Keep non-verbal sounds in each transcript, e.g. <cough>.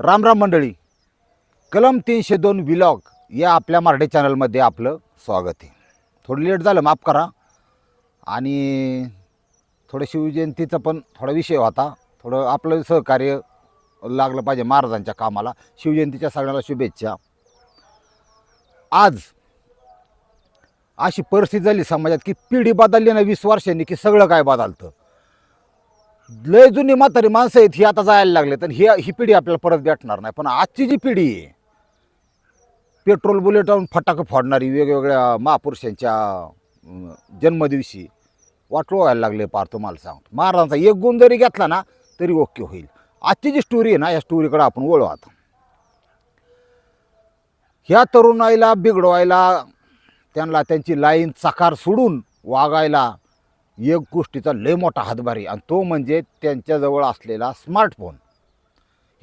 रामराम मंडळी. कलम तीनशे दोन विलॉग या आपल्या मराठी चॅनलमध्ये आपलं स्वागत आहे. थोडं लेट झालं माफ करा. आणि थोडं शिवजयंतीचा पण थोडा विषय होता. थोडं आपलं सहकार्य लागलं पाहिजे महाराजांच्या कामाला. शिवजयंतीच्या सगळ्याला शुभेच्छा. आज अशी परिस्थिती झाली समाजात की पिढी बदलली ना वीस वर्षांनी की सगळं काय बदलतं? लय जुनी म्हातारी माणसं आहेत ही आता जायला लागले तर ही ही पिढी आपल्याला परत भेटणार नाही. पण आजची जी पिढी आहे पेट्रोल बुलेटावरून फटाकं फोडणारी वेगवेगळ्या महापुरुषांच्या जन्मदिवशी वाटलो व्हायला लागले पार तुम्हाला सांगतो. महाराजांचा एक गुण जरी घेतला ना तरी ओके होईल. आजची जी स्टोरी आहे ना या स्टोरीकडे आपण वळू आता. ह्या तरुणाईला बिघडवायला त्यांना त्यांची लाईन चकार सोडून वागायला एक गोष्टीचा लय मोठा हातभार. आहे आणि तो म्हणजे त्यांच्याजवळ असलेला स्मार्टफोन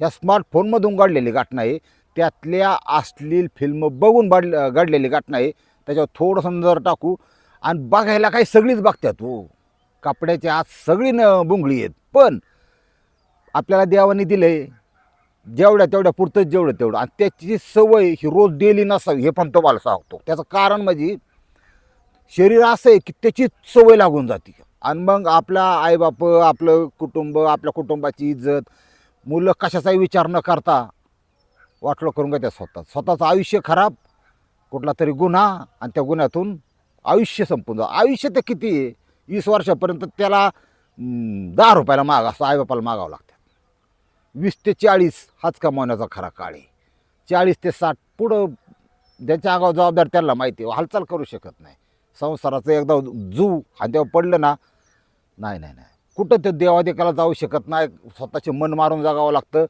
ह्या स्मार्टफोनमधून घडलेली घटना आहे त्यातल्या अश्लील फिल्म बघून बाड घडलेली घटना आहे त्याच्यावर थोडंसं नजर टाकू. आणि बघायला काही सगळीच बघतात हो. कपड्याच्या आत सगळी न बुंगळी आहेत. पण आपल्याला देवाने दिलं आहे जेवढ्या तेवढ्या पुरतंच जेवढं तेवढं. आणि त्याची सवय ही रोज डेली नसावी हे पण तो मला सांगतो. त्याचं कारण म्हणजे शरीर असं आहे की त्याची सवय लागून जाते. आणि मग आपला आईबाप आपलं कुटुंब आपल्या कुटुंबाची इज्जत मुलं कशाचाही विचार न करता वाटलं करून घेतात स्वतः. स्वतःचं आयुष्य खराब कुठला तरी गुन्हा आणि त्या गुन्ह्यातून आयुष्य संपून जा आयुष्य तर किती आहे? वीस वर्षापर्यंत त्याला दहा रुपयाला माग असं आईबापाला मागावं लागतं. वीस ते चाळीस हाच कमावण्याचा खरा काळ आहे. चाळीस ते साठ पुढं ज्याच्या आगाव जबाबदार त्याला माहिती आहे. हालचाल करू शकत नाही. संसाराचं एकदा जू खांद्यावर पडलं ना नाही नाही नाही. कुठं ते देवादेकाला जाऊ शकत नाही. स्वतःचे मन मारून जगावं लागतं.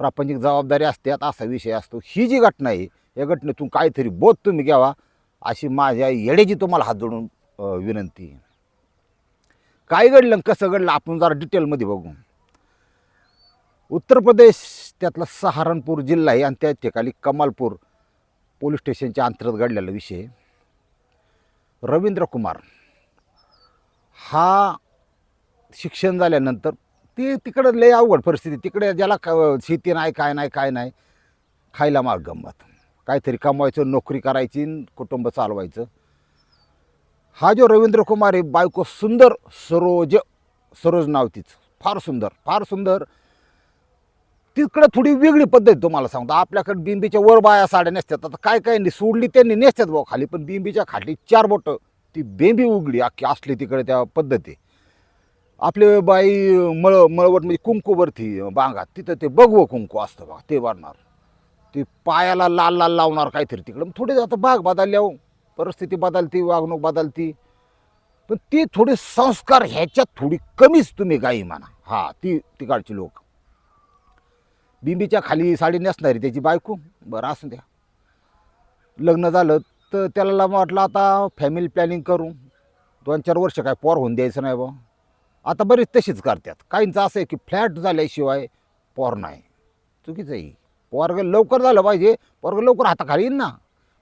प्रापंचिक जबाबदारी असतात असा विषय असतो. ही जी घटना आहे या घटनेतून काहीतरी बोध तुम्ही घ्यावा अशी माझ्या येड्याची तुम्हाला हात जोडून विनंती काय घडलं आणि कसं घडलं आपण जरा डिटेलमध्ये बघू. उत्तर प्रदेश त्यातला सहारनपूर जिल्हा आहे आणि त्या ठिकाणी कमालपूर पोलीस स्टेशनच्या अंतर्गत घडलेला विषय आहे. रवींद्र कुमार हा शिक्षण झाल्यानंतर ते तिकडं लय अवघड परिस्थिती. तिकडे ज्याला क- शेती नाही काय नाही काय नाही खायला मार्ग गंमत. काहीतरी कमवायचं नोकरी करायची कुटुंब चालवायचं. हा जो रवींद्र कुमार आहे बायको सुंदर सरोज सरोज नाव तिचं. फार सुंदर फार सुंदर. तिकडं थोडी वेगळी पद्धत तुम्हाला सांगतो. आपल्याकडे बिंबीच्या वर बाया साड्या नेसतात. आता काय काय नाही सोडली त्यांनी नेसतात भाऊ खाली पण बिंबीच्या खाली चार बोटं. ती बेंबी उघडी अख्खी असली तिकडे त्या पद्धती. आपले बाई मळ मळवट म्हणजे कुंकूवरती बांगा तिथं ते बघवं कुंकू असतं बघा ते वाढणार. ते पायाला लाल लाल लावणार काहीतरी तिकडं. थोडे आता बाग बदलल्या हो. परिस्थिती बदलती वागणूक बदलती. पण ते थोडे संस्कार ह्याच्यात थोडी कमीच तुम्ही गाई म्हणा. हा ती तिकडची लोक. बिंबीच्या खाली साडी नेसणारी त्याची बायको. बरं असं द्या. लग्न झालं तर त्याला वाटलं आता फॅमिली प्लॅनिंग करू. दोन चार वर्ष काय पोर होऊन द्यायचं नाही बा आता बरीच तशीच करतात. काहींचं असं आहे की फ्लॅट झाल्याशिवाय पोर नाही. चुकीचं आहे पोरग लवकर झालं पाहिजे. पोरग लवकर हाताखाली येईन ना.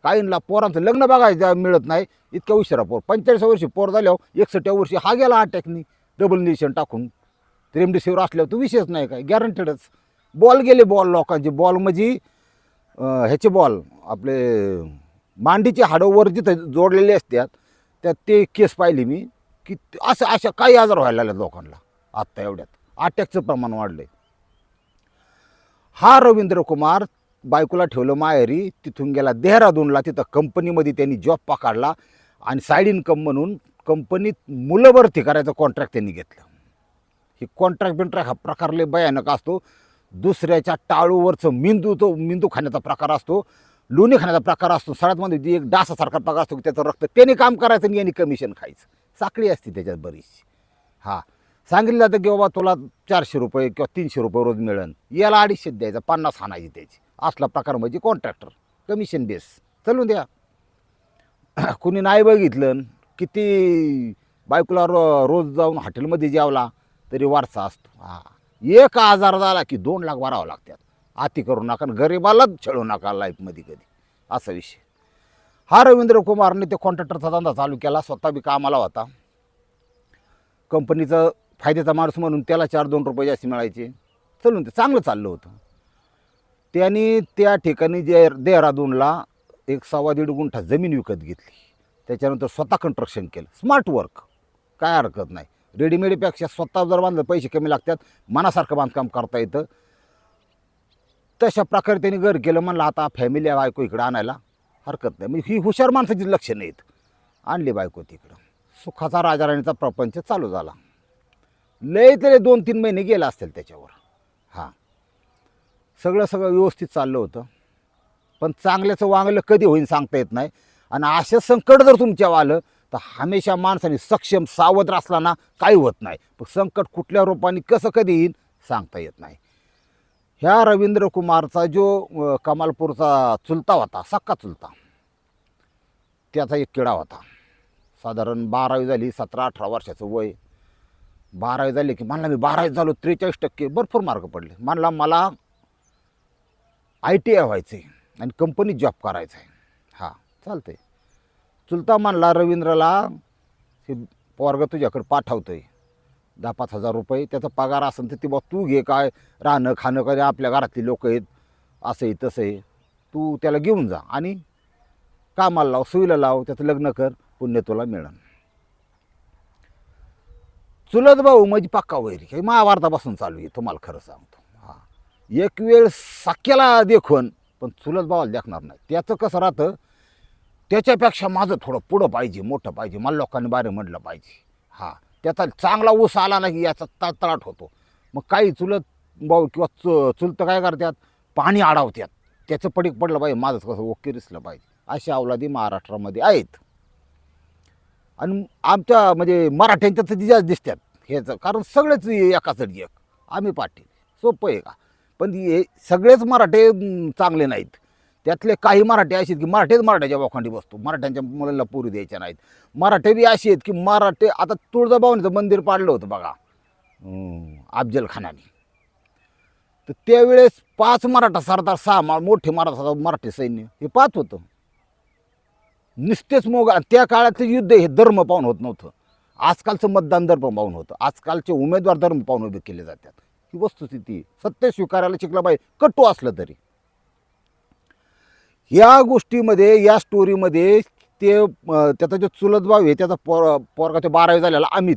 काहींना पोरांचं लग्न बघायचं मिळत नाही. इतक्या उशिरा पोर. पंचेचाळीस वर्षी पोर झाल्यावर एकसठ्या वर्षी हा गेला अटॅकनी डबल निशन टाकून. रेमडेसिवीर असल्यावर तो विषयच नाही काय. गॅरंटेडच बॉल गेले बॉल लोकांचे. बॉल म्हणजे ह्याचे बॉल आपले मांडीचे हाडोवर जिथं जोडलेले असतात त्यात ते केस पाहिली मी की असं अशा काही आजार व्हायला लागले लोकांना आत्ता एवढ्यात. अटॅकचं प्रमाण वाढलं हा रवींद्र कुमार बायकोला ठेवलं माहेरी तिथून गेला देहरादूनला तिथं कंपनीमध्ये त्यांनी जॉब पकडला आणि साईड इन्कम म्हणून कंपनीत मुलं भरती करायचं कॉन्ट्रॅक्ट त्यांनी घेतलं. हे कॉन्ट्रॅक्ट बिंट्रॅक्ट हा प्रकार लय भयानक असतो. दुसऱ्याच्या टाळूवरचं मेंदू तो मेंदू खाण्याचा प्रकार असतो लोणी खाण्याचा प्रकार असतो सगळ्यात म्हणजे एक डासासारखा प्रकार असतो की त्याचं रक्त त्याने काम करायचं आणि याने कमिशन खायचं. साखळी असते त्याच्यात बरीचशी. हां. सांगितलं जातं की बाबा तुला चारशे रुपये किंवा तीनशे रुपये रोज मिळेल. याला अडीचशे द्यायचं पन्नास हाणायची त्याची. असला प्रकार म्हणजे कॉन्ट्रॅक्टर कमिशन बेस चालून द्या. <coughs> कुणी नाही बघितलं किती बायकोला रो रोज जाऊन हॉटेलमध्ये जेवला तरी वारसा असतो. हां. एक आजार झाला की दोन लाख भरावं लागतात. अति करू नका आणि गरिबालाच छळू नका लाईफमध्ये कधी. असा विषय. हा रवींद्र कुमारने ते कॉन्ट्रॅक्टरचा धंदा चालू केला. स्वतः बी कामाला होता. कंपनीचं फायद्याचा माणूस म्हणून त्याला चार दोन रुपये जास्त मिळायचे. चलून ते चांगलं चाललं होतं. त्यांनी त्या ठिकाणी जे देहरादूनला एक सव्वा दीड गुंठा जमीन विकत घेतली. त्याच्यानंतर स्वतः कंस्ट्रक्शन केलं. स्मार्ट वर्क काय हरकत नाही. रेडीमेडपेक्षा स्वतः जर बांधलं पैसे कमी लागतात. मनासारखं बांधकाम करता येतं. तशा प्रकारे त्यांनी घर केलं. म्हणलं आता फॅमिली बायको इकडं आणायला. हरकत नाही. म्हणजे ही हुशार माणसाची लक्ष आहेत आणली बायको तिकडं. सुखाचा राजाराणीचा प्रपंच चालू झाला. लय तरी दोन तीन महिने गेला असतील त्याच्यावर. हां. सगळं सगळं व्यवस्थित चाललं होतं. पण चांगल्याचं वांगलं कधी होईल सांगता येत नाही. आणि असं संकट जर तुमच्यावर आलं तर हमेशा माणसाने सक्षम सावध असला ना काही होत नाही. पण संकट कुठल्या रूपाने कसं कधी येईल सांगता येत नाही. ह्या रवींद्र कुमारचा जो कमालपूरचा चुलता होता सक्का चुलता त्याचा एक किडा होता. साधारण बारावी झाली सतरा अठरा वर्षाचं वय. बारावी झाली की म्हणला मी बारावी झालो त्रेचाळीस टक्के भरपूर मार्क पडले. म्हणला मला आय टी आय व्हायचं आहे आणि कंपनीत जॉब करायचा आहे हां आहे चुलता म्हणला रवींद्रला हे पोरग तुझ्याकडे पाठवतो आहे दहा पाच हजार रुपये त्याचा पगार असेल तर ती बा तू घे काय राहणं खाणं काय आपल्या घरातली लोक आहेत असं आहे तसं आहे तू त्याला घेऊन जा आणि कामाला लाव सुईला लाव त्याचं लग्न कर पुण्य तुला मिळन. चुलत भाऊ म्हणजे पक्का वैरी. हे महाभारतापासून चालू आहे तुम्हाला खरं सांगतो. हां. एक वेळ साक्याला देखून पण चुलत भावाला देखणार नाही. त्याचं कसं राहतं त्याच्यापेक्षा माझं थोडं पुढं पाहिजे मोठं पाहिजे. मला लोकांनी बारे म्हटलं पाहिजे. हां त्याचा चांगला ऊस आला नाही की याचा तळतळाट होतो. मग काही चुलत भाऊ किंवा चु चुलतं काय करतात? पाणी अडवतात. त्याचं पडीक पडलं पाहिजे माझं कसं ओके दिसलं पाहिजे. अशा अवलादी महाराष्ट्रामध्ये आहेत. आणि आमच्या म्हणजे मराठ्यांच्या तर जास्त दिसतात. ह्याचं कारण सगळेच एकाच एक. आम्ही पाटील. सोपं आहे का? पण हे सगळेच मराठे चांगले नाहीत. त्यातले काही मराठी असे आहेत की मराठीच मराठ्याच्या बोखांडी बसतो मराठ्यांच्या मुलाला पुरी द्यायच्या नाहीत. मराठे बी असे आहेत की मराठे आता तुळजाभवानीचं मंदिर पाडलं होतं बघा. अं, अफजल खानाने तर त्यावेळेस पाच मराठा सरदार सहा मा- मोठे मराठा सरदार मराठी सैन्य हे पाच होतं. नुसतेच मोग त्या काळातलं युद्ध हे धर्म पाहून होत नव्हतं. आजकालचं मतदान धर्म पाहून होतं. आजकालचे उमेदवार धर्म पाहून उभे केले जातात. ही वस्तुस्थिती सत्य स्वीकारायला शिकलं पाहिजे. कटू असलं तरी. या गोष्टीमध्ये या स्टोरीमध्ये ते त्याचा जो चुलत भाव आहे त्याचा पोर पोरगा तो बारावी झालेला अमित.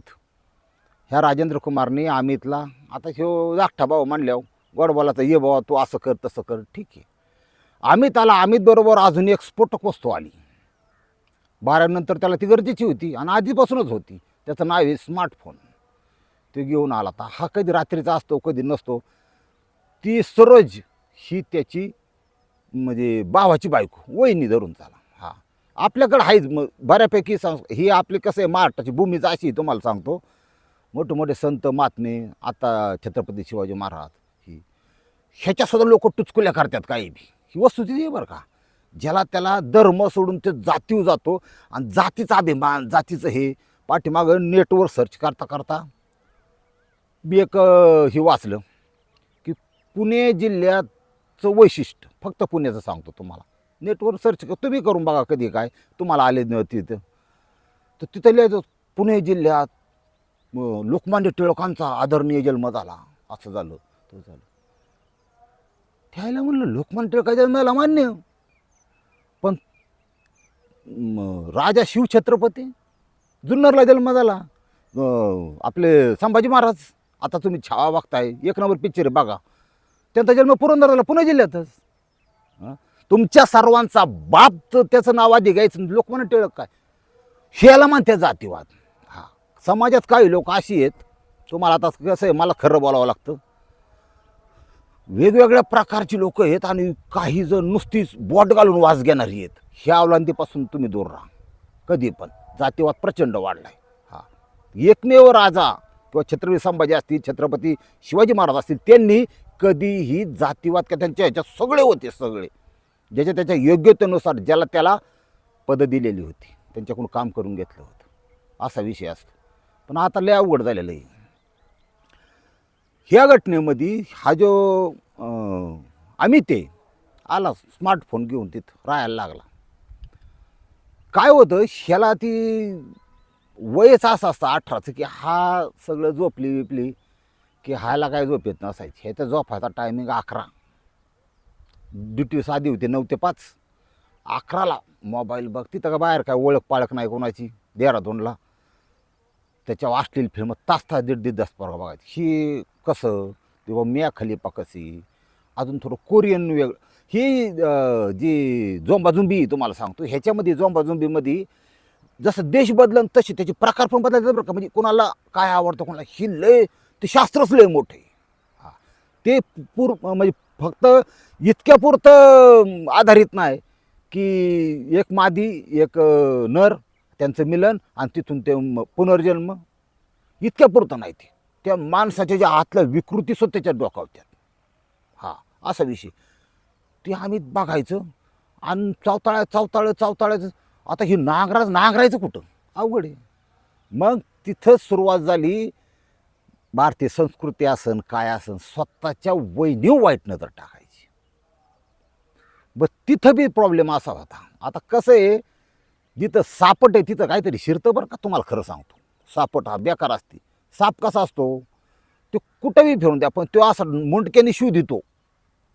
ह्या राजेंद्र कुमारने अमितला आता ह्यो धाकटा भाऊ म्हणल्यावर गोडबोलाचा ये बाबा तू असं कर तसं कर. ठीक आहे. अमित आला अमित बरोबर अजून एक स्फोटक वस्तू आली. बारावीनंतर त्याला ती गरजेची होती आणि आधीपासूनच होती. त्याचं नाव आहे स्मार्टफोन तो घेऊन आला. होता हा कधी रात्रीचा असतो कधी नसतो. ती सरोज ही त्याची म्हणजे भावाची बायको वहिनी धरून चाला. हा. आपल्याकडं आहेच मग बऱ्यापैकी सांग ही आपली कसं आहे महाराष्ट्राची भूमीच अशी तुम्हाला सांगतो. मोठे मोठे संत महात्मे आता छत्रपती शिवाजी महाराज ही. ह्याच्यासुद्धा लोक टुचकुल्या करतात काही बी. ही वस्तुस्थिती आहे बरं का. ज्याला त्याला धर्म सोडून ते जातीव जातो आणि जातीचा अभिमान जातीचं हे पाठीमागं नेटवर सर्च करता करता मी एक हे वाचलं की पुणे जिल्ह्यात चं वैशिष्ट्य. फक्त पुण्याचं सांगतो तुम्हाला. नेटवर सर्च कर तुम्ही करून बघा कधी काय. तुम्हाला आले न तिथं. तर तिथं लिहायचं पुणे जिल्ह्यात लोकमान्य टिळकांचा आदरणीय जन्म झाला. असं झालं तो झालं. त्याला म्हणलं लोकमान्य टिळकाच्या जन्माला मान्य. पण राजा राजा शिवछत्रपती जुन्नरला जन्म झाला. आपले संभाजी महाराज आता तुम्ही छावा बघताय एक नंबर पिक्चर आहे बघा. त्यांचा जन्म पुरंदर झाला पुणे जिल्ह्यातच. हं? तुमच्या सर्वांचा बाप तर त्याचं नाव आधी घ्यायचं लोकमान्य टिळक काय? ह्याला म्हणते जातीवाद. हा. समाजात काही लोक अशी आहेत तुम्हाला आता कसं आहे मला खरं बोलावं लागतं. वेगवेगळ्या प्रकारची लोक आहेत आणि काही जण नुसतीच बोट घालून वास घेणारी आहेत. ह्या अवलांतीपासून तुम्ही दूर राहा. कधी पण. जातीवाद प्रचंड वाढलाय. हा. एकमेव राजा किंवा छत्रपती संभाजी असतील छत्रपती शिवाजी महाराज असतील त्यांनी कधीही जातीवाद का त्यांच्या ह्याच्यात सगळे होते सगळे. ज्याच्या त्याच्या योग्यतेनुसार ज्याला त्याला पदं दिलेली होती त्यांच्याकडून काम करून घेतलं होतं. असा विषय असतो. पण आता लय अवघड झालेलं आहे. ह्या घटनेमध्ये हा जो आम्ही ते आला स्मार्टफोन घेऊन तिथं राहायला लागला. काय होतं ह्याला ती वयच असं असतं अठराचं की हा सगळं झोपली बिपली की हायला काय झोप येत नसायची. हे तर झोपायचा टायमिंग अकरा. ड्युटी साधी होती नऊ ते पाच. अकराला मोबाईल बघ तिथं का बाहेर काय ओळख पाळख नाही कोणाची? देहरादूनला. त्याच्यावर असलेली फिल्म तास तास दीड दीड तास पोरगा बघायची. ही कसं? किंवा म्या खलिफा कशी अजून थोडं कोरियन वेगळं. ही जी जोंबाजुंबी तुम्हाला सांगतो ह्याच्यामध्ये जोंबाजुंबीमध्ये जसं देश बदलन तसे त्याचे प्रकार पण बदलायचे बरं का. म्हणजे कोणाला काय आवडतं कोणाला ही लय ते शास्त्रच लय मोठं आहे. हा. ते पूर म्हणजे फक्त इतक्या पुरतं आधारित नाही की एक मादी एक नर त्यांचं मिलन आणि तिथून ते पुनर्जन्म. इतक्या पुरतं नाही ते. त्या माणसाच्या ज्या आतल्या विकृती स्वतःच्या डोकावत्यात. हा असा विषय. ते आम्ही बघायचं आणि चावताळ्या चावताळं चावताळ्याचं आता ही नागराज नांगरायचं कुठं? अवघड आहे. मग तिथंच सुरुवात झाली भारतीय संस्कृती असन काय असन स्वतःच्या वैनीव वाईट नजर टाकायची. ब तिथं बी प्रॉब्लेम असा होता. आता कसं आहे जिथं सापट आहे तिथं काहीतरी शिरतं बरं का? तुम्हाला खरं सांगतो. सापट हा बेकार असते. साप कसा असतो? तो कुठंही फिरून द्या पण तो असा मुंडक्याने शिव देतो.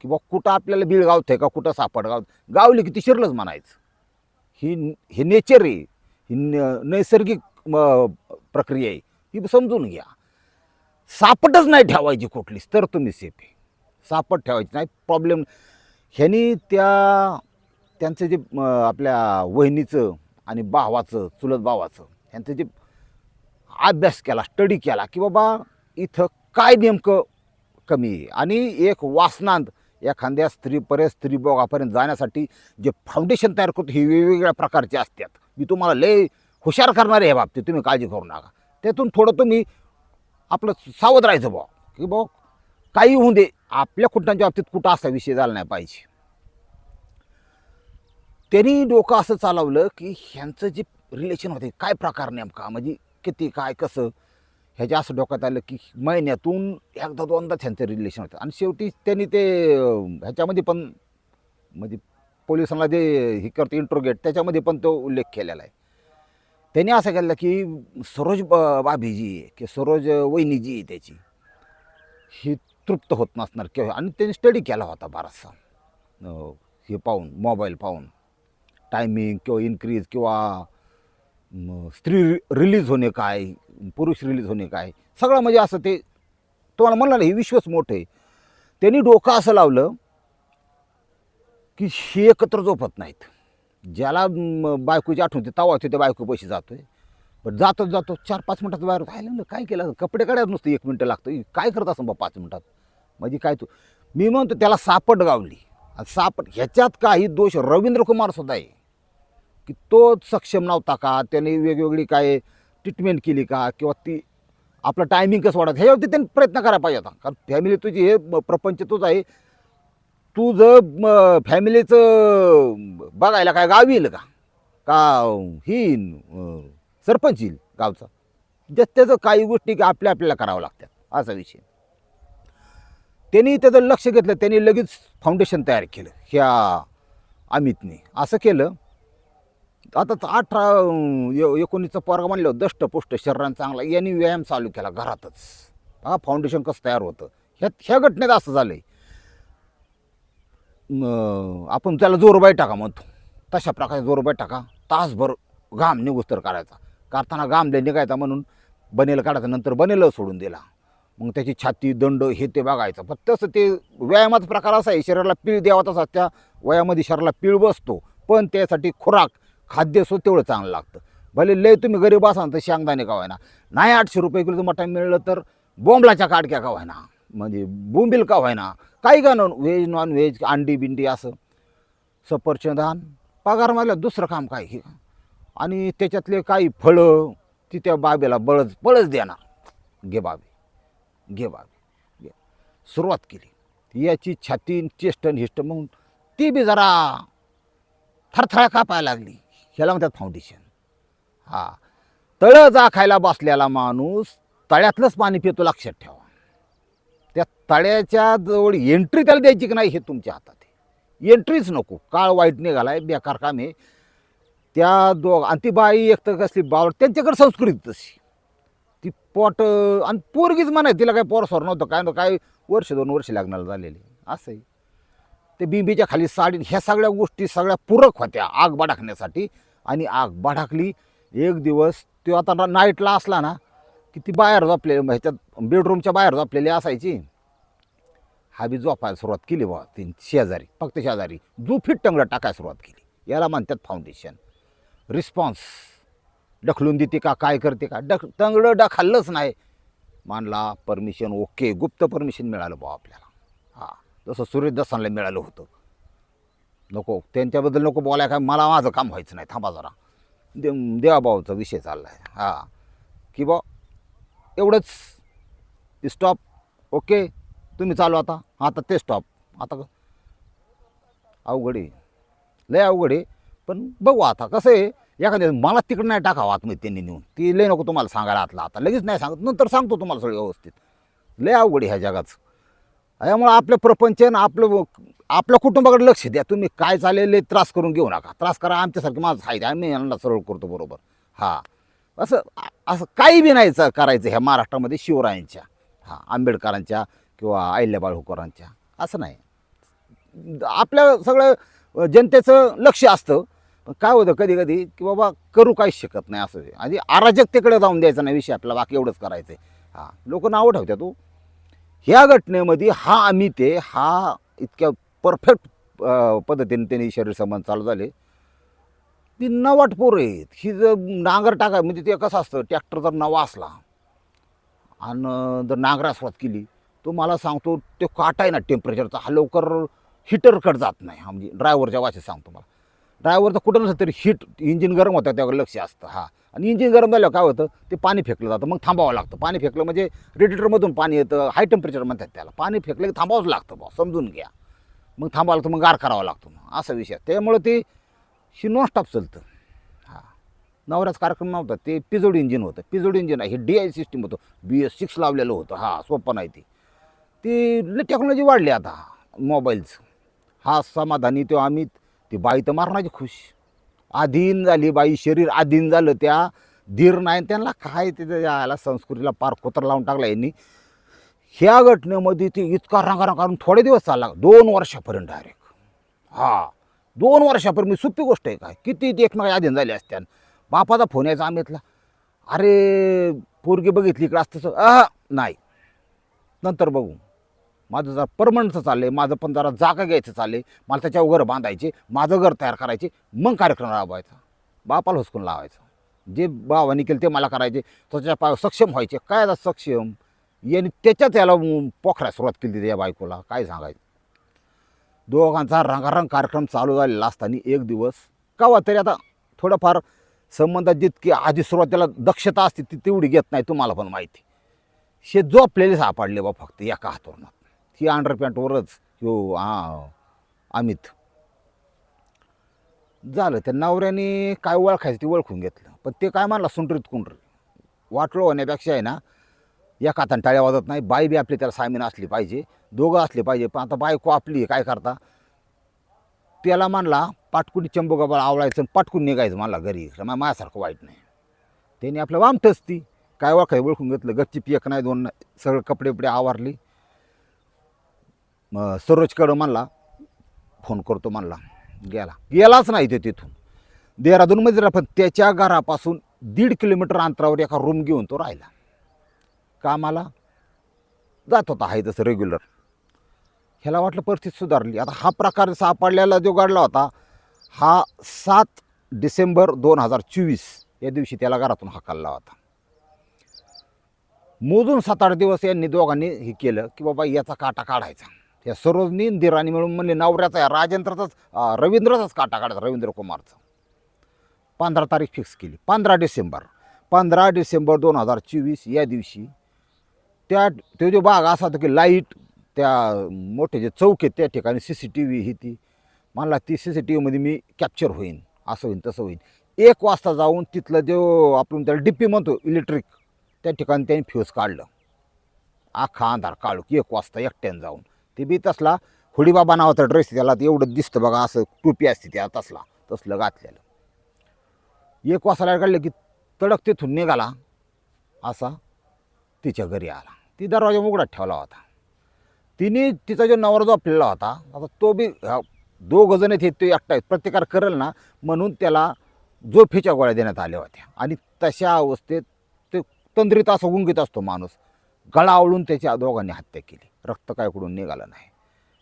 की बा कुठं आपल्याला बीळ गावतंय का? कुठं सापट गाव गावली की ती शिरलंच म्हणायचं. ही हे नेचर आहे. ही न- नैसर्गिक प्रक्रिया आहे. ही समजून घ्या. सापटच नाही ठेवायची कुठलीच तर तुम्ही सेफ आहे. सापट ठेवायची नाही प्रॉब्लेम ह्यांनी त्या त्यांचं जे आपल्या वहिनीचं आणि भावाचं चुलत भावाचं ह्यांचं जे अभ्यास केला स्टडी केला की बाबा इथं काय नेमकं कमी आहे? आणि एक वासनांत एखाद्या स्त्रीपर्यंत स्त्री बोगापर्यंत जाण्यासाठी जे फाउंडेशन तयार करतो हे वेगवेगळ्या प्रकारचे असतात. मी तुम्हाला लय हुशार करणारे आहे बाबतीत तुम्ही काळजी करू नका. त्यातून थोडं तुम्ही आपलं सावध राहायचं बा की बा काही होऊ दे. आपल्या कुटुंबाच्या बाबतीत कुठं असा विषय झाला नाही पाहिजे. त्यांनी डोकं असं चालवलं की ह्यांचं जे रिलेशन होते काय प्रकार नेमका? म्हणजे किती काय कसं? ह्याच्या असं डोक्यात आलं की महिन्यातून एकदा दोनदा त्यांचं रिलेशन होतं. आणि शेवटी त्यांनी ते ह्याच्यामध्ये पण म्हणजे पोलिसांना जे हे करते इंट्रोगेट त्याच्यामध्ये पण तो उल्लेख केलेला आहे. त्यांनी असं केलं की सरोज ब- बाबी जी आहे की सरोज वहिनी जी आहे त्याची. ही तृप्त होत नसणार किंवा आणि त्यांनी स्टडी केला होता बराचसा. हे पाहून मोबाईल पाहून. टायमिंग किंवा इन्क्रीज किंवा स्त्री रिलीज होणे काय पुरुष रिलीज होणे काय सगळं म्हणजे असं ते तुम्हाला म्हणलं ना हे विश्वच मोठं आहे. त्यांनी डोकं असं लावलं की हे एकत्र झोपत नाहीत. ज्याला म, बायकोची आठवण होते तवा त्या बायको पैसे जातोय. पण जातो जातो चार पाच मिनटात बाहेर राहिलं लागलं काय केलं? कपडे काढायला नुसतं एक मिनटं लागतं. काय करत असं बा पाच मिनटात? म्हणजे काय तू? मी म्हणतो त्याला सापट गावली. आणि सापट ह्याच्यात काही दोष रवींद्र कुमार सुद्धा आहे. की तो सक्षम नव्हता का? त्याने वेगवेगळी काय ट्रीटमेंट केली का? किंवा ती आपलं टायमिंग कसं वाढत ह्यावरती त्यांनी प्रयत्न करायला पाहिजे होता. कारण फॅमिली तुझी हे म- प्रपंच तोच आहे. तुझं फॅमिलीचं बघायला काय गाव येईल का? का ही सरपंच येईल गावचा. ज्या त्याचं काही गोष्टी आपल्या आपल्याला करावं लागतात. असा विषय. त्यांनी त्याचं लक्ष घेतलं त्यांनी लगेच फाउंडेशन तयार केलं. ह्या अमितने. असं केलं. आता अठरा अं, एकोणीसचं एकोणीसचा पोरगा म्हणलं दष्टपुष्ट शरीरान चांगला. यांनी व्यायाम चालू केला घरातच. हा फाउंडेशन कसं तयार होतं? ह्या ह्या घटनेत असं झालं आहे आपण त्याला जोरबाई टाका म्हणतो. तशा प्रकारे जोरबाई टाका. तासभर घाम निघूस तर करायचा. करताना घाम लय निघायचा म्हणून बनेल काढायचा नंतर बनेल सोडून दिला. मग त्याची छाती दंड हे ते बघायचं. पण तसं ते व्यायामाचा प्रकार असा आहे शरीराला पीळ द्यावा तसा त्या वयामध्ये शरीराला पीळ बसतो. पण त्यासाठी खुराक खाद्य सो तेवढं चांगलं लागतं. भले लय तुम्ही गरीब असाल तर शेंगदाणे का व्हायना नाही आठशे रुपये किलो मटण मिळलं तर बोंबलाच्या काडक्या का व्हायना म्हणजे बोंबील का व्हायना काही का नॉन व्हेज नॉन व्हेज अंडी बिंडी असं. सफरचंदान. पगारमधलं दुसरं काम काय हे? आणि त्याच्यातले काही फळं ती त्या बाबेला बळच बळच देणार. घे बाबे. घे बाबे. सुरुवात केली. याची छाती चेष्टन हिष्ट म्हणून ती बी जरा थरथरा कापायला लागली? ह्याला म्हणतात फाउंडेशन हा. तळं जा खायला बसलेला माणूस तळ्यातलंच पाणी पितो लक्षात ठेवा. त्या तळ्याच्या जवळ एंट्री त्याला द्यायची की नाही हे तुमच्या हातात आहे. एंट्रीच नको. काळ वाईट निघालाय बेकार काम आहे. त्या दोघ आणि ती बाई एकतर कसली बावड त्यांच्याकडे संस्कृती तशी. ती पोट आणि पोरगीच म्हणाय तिला काय पोर नव्हतं काय नव्हतं काय वर्ष दोन वर्ष लग्नाला झालेले. असं आहे. ते बिंबीच्या खाली साडी ह्या सगळ्या गोष्टी सगळ्या पूरक होत्या आग बडाखण्यासाठी आणि आग भडाकली. एक दिवस तो आता नाईटला असला ना की ती बाहेर झोपले ह्याच्यात बेडरूमच्या बाहेर झोपलेली असायची. हा बी झोपायला सुरुवात केली बा तीन शेजारी फक्त शेजारी. जो फिट टंगडं टाकायला सुरुवात केली. याला म्हणतात फाउंडेशन रिस्पॉन्स ढकलून देते का काय करते का? डक टंगडं डखाललंच नाही. मानला परमिशन ओके गुप्त परमिशन मिळालं बा आपल्याला. हां जसं सूर्यदसांना मिळालं होतं. नको त्यांच्याबद्दल नको बोलाय काय मला माझं काम व्हायचं नाही. थांबा जरा. दे देवाभाऊचा विषय चालला आहे हां. की बा एवढंच. स्टॉप ओके तुम्ही चालू आता. आता ते स्टॉप आता अवघड आहे. लय अवघड आहे. पण बघू आता कसं आहे एखाद्या मला तिकडं नाही टाकावं आतमध्ये त्यांनी नेऊन. ती लय नको तुम्हाला सांगायला आतला. आता लगेच नाही सांगत. नंतर सांगतो तुम्हाला सगळं व्यवस्थित. लय अवघड आहे ह्या जगाचं. त्यामुळं आपलं प्रपंच आणि आपलं आपल्या कुटुंबाकडे लक्ष द्या. तुम्ही काय चालेल त्रास करून घेऊ नका. त्रास करा आमच्यासारखे माझं फायदा आम्ही यांना सरळ करतो बरोबर. हां. असं असं काही बी नाही करायचं ह्या महाराष्ट्रामध्ये शिवरायांच्या. हां आंबेडकरांच्या किंवा अहिल्याबाळ होळकरांच्या असं नाही. आपल्या सगळं जनतेचं लक्ष असतं. पण काय होतं कधी कधी की बाबा करू काहीच शकत नाही असं. आणि अराजकतेकडे जाऊन द्यायचा नाही विषय आपला बाकी एवढंच करायचं आहे हां लोक नावं ठेवत्या तू हो. ह्या घटनेमध्ये हा आम्ही ते हा इतक्या परफेक्ट पद्धतीने त्यांनी शरीर संबंध चालू झाले. ती नवाट पोरं आहेत. ही जर नांगर टाका म्हणजे ते कसं असतं ट्रॅक्टर जर नवा असला आणि जर नांगरा सुरुवात केली तो मला सांगतो ते काटा आहे ना टेम्परेचरचा हा लवकर हिटरकडे जात नाही. हा म्हणजे ड्रायव्हरच्या वाचेत सांगतो मला. ड्रायव्हरचं कुठं नसलं तरी हिट इंजिन गरम होतं त्यावर लक्ष असतं हा. आणि इंजिन गरम झालं काय होतं ते पाणी फेकलं जातं मग थांबावं लागतं. पाणी फेकलं म्हणजे रेडिएटरमधून पाणी येतं हाय टेम्परेचर म्हणतात त्याला. पाणी फेकलं की थांबावंच लागतं बा समजून घ्या. मग थांबावं लागतं मग गार करावा लागतो मग असा विषय. त्यामुळं ते हे नॉन स्टॉप चालतं. हां. नवराच कार्यक्रम नव्हता ते पिजोड इंजिन होतं. पिजोड इंजिन आहे हे डी आय सिस्टीम होतं. बी एस सिक्स लावलेलं होतं. हां सोपं नाही ती. ती टेक्नॉलॉजी वाढली आता मोबाईलचं हा समाधानी तो आम्ही ती बाई तर मारण्याची खुश. आधीन झाली बाई शरीर आधीन झालं त्या. धीर नाही त्यांना काय ते याला संस्कृतीला पार कोतर लावून टाकला यांनी. ह्या घटनेमध्ये ते इतका रंगारंग करून थोडे दिवस चालला दोन वर्षापर्यंत डायरेक्ट हा. दोन वर्षापूर्वी मी सोपी गोष्ट आहे काय? किती ते एकमेका अधीन झाले असत्यान. बापाचा फोन यायचा अमितला अरे पोरगी बघितली इकडं असतं अह, नाही. नंतर बघू. माझं जरा परमनंटचं आहे माझं पण जरा जागा घ्यायचं चाललंय. मला त्याच्यावर घर बांधायचे. माझं घर तयार करायचे. मग कार्यक्रम राबवायचा. बापाला हुसकून लावायचं. जे भावानी केलं ते मला करायचे. त्याच्या पाय सक्षम व्हायचे. काय आता सक्षम? यांनी त्याच्यात याला पोखरायला सुरुवात केली त्या बायकोला. काय सांगायचं? दोघांचा रंगारंग कार्यक्रम चालू झालेला असताना एक दिवस कवा तरी आता थोडंफार संबंधात जितकी आधी सुरुवातीला दक्षता असते ती तेवढी घेत नाही तुम्हाला पण माहिती. शे झोपलेले सापडले बा फक्त एका हातवरणात ही अंडरपॅन्टवरच यो हो, हा अमित. झालं त्या नवऱ्याने काय ओळखायचं ते ओळखून घेतलं. पण ते काय म्हणला सुंटरीत कुंटरी वाटलो होण्यापेक्षा आहे ना एका हाताने टाळ्या वाजत नाही. बाई बी आपली त्याला सामीन असली पाहिजे. दोघं असले पाहिजे. पण आता बायको आपली काय करता? त्याला मानला पाटकुनी चंबुगाबाळ आवडायचं आणि पाटकून निघायचं मला घरी. माझ्यासारखं वाईट नाही. त्याने आपलं वामठच ती काय ओळखाय ओळखून घेतलं. गच्ची पियक नाही दोन नाही. सगळं कपडे बिपडे आवारली. मग सरोजकडं म्हणला फोन करतो म्हणला. गेला. गेलाच नाही ते तिथून. देहरादूनमध्ये पण त्याच्या घरापासून दीड किलोमीटर अंतरावर एका रूम घेऊन तो राहिला. कामाला जात होता आहे तसं रेग्युलर ह्याला वाटलं परिस्थिती सुधारली. आता हा प्रकार सापडलेला जो घडला होता हा सात डिसेंबर दोन हजार चोवीस या दिवशी त्याला घरातून हाकलला होता. मोजून सात आठ दिवस यांनी दोघांनी हे केलं की बाबा याचा काटा काढायचा. या सरोजनी आणि दिराणी मिळून म्हणले नवऱ्याचा या राजेंद्रचाच रवींद्रचाच काटा काढायचा रवींद्र कुमारचा. पंधरा तारीख फिक्स केली. पंधरा डिसेंबर. पंधरा डिसेंबर दोन हजार चोवीस या दिवशी त्या तो जो भाग असा होता की लाइट त्या मोठे जे चौक आहेत त्या ठिकाणी सी सी टी व्ही ही ती मला ती सी सी टी व्हीमध्ये मी कॅप्चर होईन असं होईन तसं होईन. एक वाजता जाऊन तिथलं जो आपण त्याला डिप्पी म्हणतो इलेक्ट्रिक त्या ठिकाणी त्यांनी फ्यूज काढलं. आखा अंधार काढू की एक वाजता एकट्यानं जाऊन. ते बी तसला हुडीबाबा नावाचा ड्रेस त्याला एवढं दिसतं बघा असं टोपी असते त्या तसला तसलं घातलेलं. एक वाजता काढलं की तडक तिथून निघाला असा. तिच्या घरी आला. ती दरवाजा उघडात ठेवला होता. तिने तिचा जो नवरा जो होता आता तो बी दोघ दोघं जण आहेत ते एकटा आहेत. प्रतिकार करेल ना म्हणून त्याला जोफेच्या गोळ्या देण्यात आल्या होत्या. आणि तशा अवस्थेत ते तंद्रीत असं गुंगीत असतो माणूस. गळा आवळून त्याच्या दोघांनी हत्या केली. रक्त काय कुठून निघालं नाही.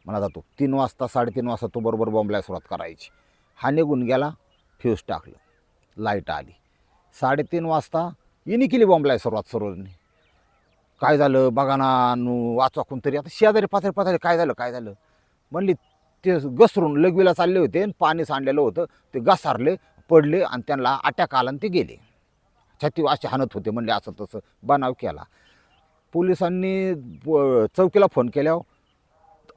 म्हणा जातो तीन वाजता साडेतीन वाजता तो बरोबर बॉम्बला सुरुवात करायची. हा निघून गेला फ्यूज टाकलं. लाइट आली. साडेतीन वाजता इनी केली बॉम्बला सुरुवात सरोवरने काय झालं? बघा ना नु वाचवा कोणतरी. आता शेजारी पाथरी पाथरी काय झालं? काय झालं? म्हणली ते घसरून लगवीला चालले होते आणि पाणी सांडलेलं होतं. ते घसारले पडले आणि त्यांना अटॅक आला आणि ते गेले. छाती असे हाणत होते म्हणले असं तसं बनाव केला. पोलिसांनी प- चौकीला फोन केल्यावर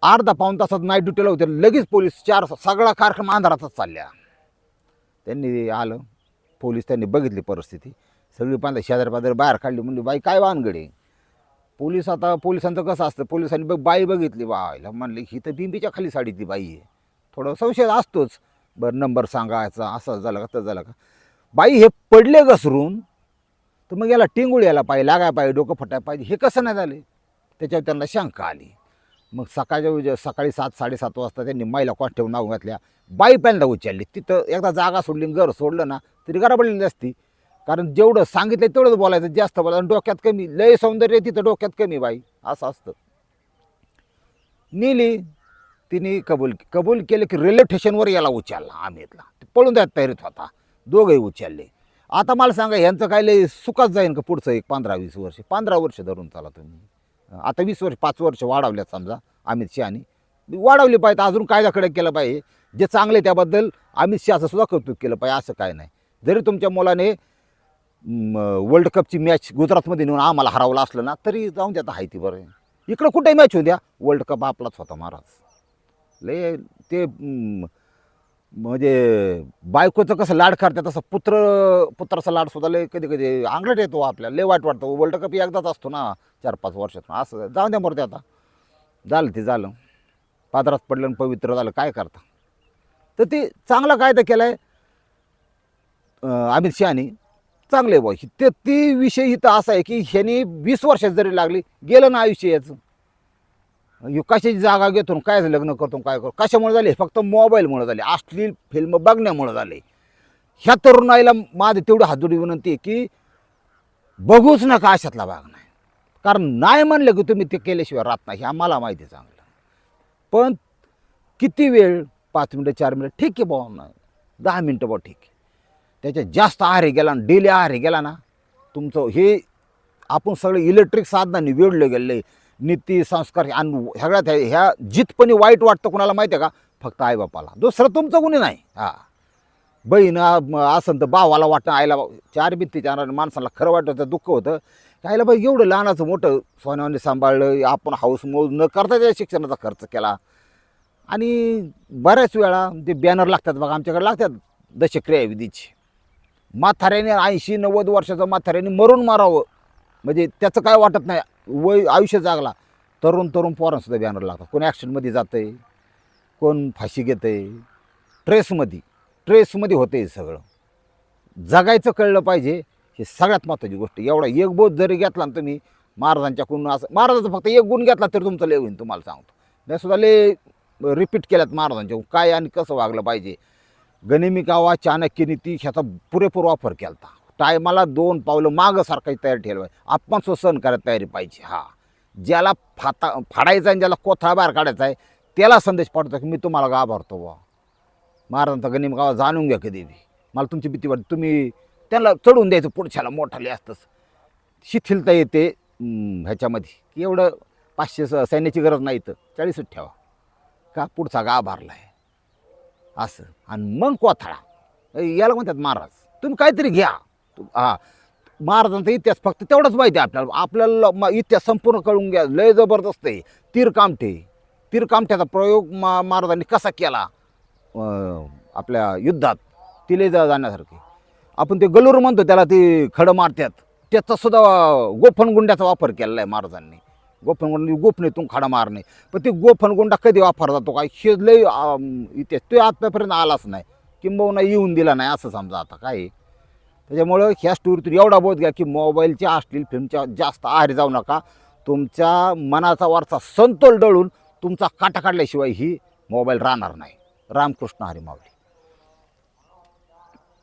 अर्धा पाऊन तासात नाईट ड्युटीला होते. लगेच पोलीस चार सगळा कार्यक्रम अंधारातच चालल्या. त्यांनी आलं. पोलीस त्यांनी बघितली परिस्थिती. सगळी पाहिलं शेजारी पाजारी बाहेर काढली. म्हणली बाई काय वानगडे पोलीस आता पोलिसांचं कसं असतं? पोलिसांनी बघ बाई बघितली. बाईला म्हणले ही तर बिंबीच्या खाली साडी ती बाई आहे. थोडं संशय असतोच. बरं नंबर सांगायचा असं झालं का तसं झालं का? बाई हे पडले घसरून तर मग याला टिंगूळ यायला पाहिजे लागायला पाहिजे डोकं फटायला पाहिजे हे कसं नाही झाले? त्याच्यावर त्यांना शंका आली. मग सकाळच्या सकाळी सात साडेसात वाजता त्यांनी महिला कॉन्स्टेबल नाव घातल्या. बाई पहिल्यांदा उचलली. तिथं एकदा जागा सोडली घर सोडलं ना तरी गडबडलेली असती. कारण जेवढं सांगितलं तेवढंच बोलायचं जास्त बोलायचं. आणि डोक्यात कमी लय सौंदर्य तिथं डोक्यात कमी बाई. असं असतं. नेली तिने कबूल कबूल केलं की रेल्वे स्टेशनवर याला उचलला अमितला पळून द्यायला तयारीत होता. दोघंही उचलले. आता मला सांगा यांचं काय लय सुखात जाईन का पुढचं एक पंधरा वीस वर्ष? पंधरा वर्ष धरून चाला तुम्ही. आता वीस वर्ष पाच वर्ष वाढवल्यात समजा अमित शहानी. वाढवली पाहिजे अजून कायदाकडे केलं पाहिजे. जे चांगले त्याबद्दल अमित शहाचं सुद्धा कौतुक केलं पाहिजे असं काय नाही. जरी तुमच्या मुलाने वर्ल्ड कपची मॅच गुजरातमध्ये नेऊन आम्हाला हरवलं असलं ना तरी जाऊन द्या आता हायती बरं. इकडं कुठेही मॅच होऊ द्या? वर्ल्ड कप आपलाच होता महाराज. लय ते म्हणजे बायकोचं कसं लाड करतात तसं पुत्र पुत्राचा लाड सुद्धा लय कधी कधी आंगलट येतो आपल्याला लय वाईट वाटतं. वर्ल्ड कप एकदाच असतो ना चार पाच वर्षात. असं जाऊन द्या मरते आता. झालं ते झालं. पादरात पडलं आणि पवित्र झालं काय करता? तर ते चांगला कायदा केला आहे अमित शहानी. चांगले बुवा. ते ती विषय इथं असा आहे की ह्यानी वीस वर्षात जरी लागली गेलं ना आयुष्य याचं. कशाची जागा घेतो काय लग्न करतो काय करतो? कशामुळे झाले? फक्त मोबाईलमुळे झाले. अश्लील फिल्म बघण्यामुळे झाले. ह्या तरुणाईला माझं तेवढं हातोडी विनंती आहे की बघूच नका अशातला भाग नाही. कारण नाही म्हणलं की तुम्ही ते केल्याशिवाय राहत नाही. ह्या आम्हाला माहिती आहे चांगलं. पण किती वेळ? पाच मिनटं चार मिनटं? ठीक आहे बुवा. दहा मिनटं बुवा ठीक आहे. त्याच्यात जास्त आहारी गेला ना डेली आहारी गेला ना तुमचं हे आपण सगळे इलेक्ट्रिक साधनांनी वेढले गेलेलं आहे नीती संस्कार आणि सगळ्यात ह्या- ह्या जितपणी वाईट वाटतं कुणाला माहिती आहे का? फक्त आईबापाला. दुसरं तुमचं कुणी नाही. हां. बहीण असं तर भावाला वाटणं आईला चार भिंती चार माणसाला खरं वाटतं दुःख होतं. आईला बाई एवढं लहानाचं मोठं सोन्याने सांभाळलं आपण हाऊस मोज न करता त्या शिक्षणाचा खर्च केला. आणि बऱ्याच वेळा ते बॅनर लागतात बघा आमच्याकडे लागतात दशक्रियाविधीची. म्हाताऱ्याने ऐंशी नव्वद वर्षाचं म्हाताऱ्याने मरून मारावं. म्हणजे त्याचं काय वाटत नाही. वय आयुष्य जागला. तरुण तरुण पोरांसुद्धा बॅनर लागतात. कोण ॲक्सिडेंटमध्ये जातं आहे कोण फाशी घेतं आहे ट्रेसमध्ये ट्रेसमध्ये होतं आहे सगळं. जगायचं कळलं पाहिजे हे सगळ्यात महत्त्वाची गोष्ट. एवढा एक बोध जरी घेतला ना तुम्ही महाराजांच्याकडून असं महाराजाचा फक्त एक गुण घेतला तरी तुमचं लय होईल तुम्हाला सांगतो. मी सुद्धा लय रिपीट केल्यात महाराजांच्या. काय आणि कसं वागलं पाहिजे? गनिमी गावा चाणक्य नीती ह्याचा पुरेपूर वापर केला होता टायमाला दोन पावलं मागं तयार तयारी ठेवली आपण सो सहन करायला तयारी पाहिजे. हा. ज्याला फाता फाडायचा आणि ज्याला कोथळा बाहेर काढायचा आहे त्याला संदेश पाठवतो की मी तुम्हाला घाबरतो बा महाराजांचा गनिम गावा जाणून घ्या कधी बी. मला तुमची भीती वाटते. तुम्ही त्यांना चढून द्यायचं पुढच्याला मोठाले असतंच. शिथिलता येते ह्याच्यामध्ये. की एवढं पाचशे स- सैन्याची गरज नाही तर चाळीसच ठेवा. का? पुढचा गा भरला आहे. असं. आणि मग कोथळा. याला म्हणतात महाराज तुम्ही काहीतरी घ्या. हां हा. महाराजांचा इतिहास फक्त तेवढंच माहिती आहे आपल्याला. आपल्याला म- इतिहास संपूर्ण कळून घ्या. लय जबरदस्त आहे. तीर कामठे. तीर कामठ्याचा प्रयोग मा महाराजांनी कसा केला? आपल्या युद्धात. तिले जा जाण्यासारखे. आपण ते गलूर म्हणतो त्याला ते खडं मारतात. त्याचासुद्धा गोफण गुंड्याचा वापर केलेला आहे महाराजांनी. गोफणगुंड गोफणीतून खडा मारणे. पण ते गोफणगुंडा कधी वापरला जातो काय हे लय इथे इतिहास तो आत्तापर्यंत आलाच नाही. किंबहुना येऊन दिला नाही असं समजा आता काय आहे. त्याच्यामुळं ह्या स्टोरीतून एवढा बोध घ्या की मोबाईलच्या अश्लील फिल्मच्या जास्त आहारी जाऊ नका. तुमच्या मनाचा वरचा संतोल डळून तुमचा काटा काढल्याशिवाय ही मोबाईल राहणार नाही. रामकृष्ण हरी माऊली.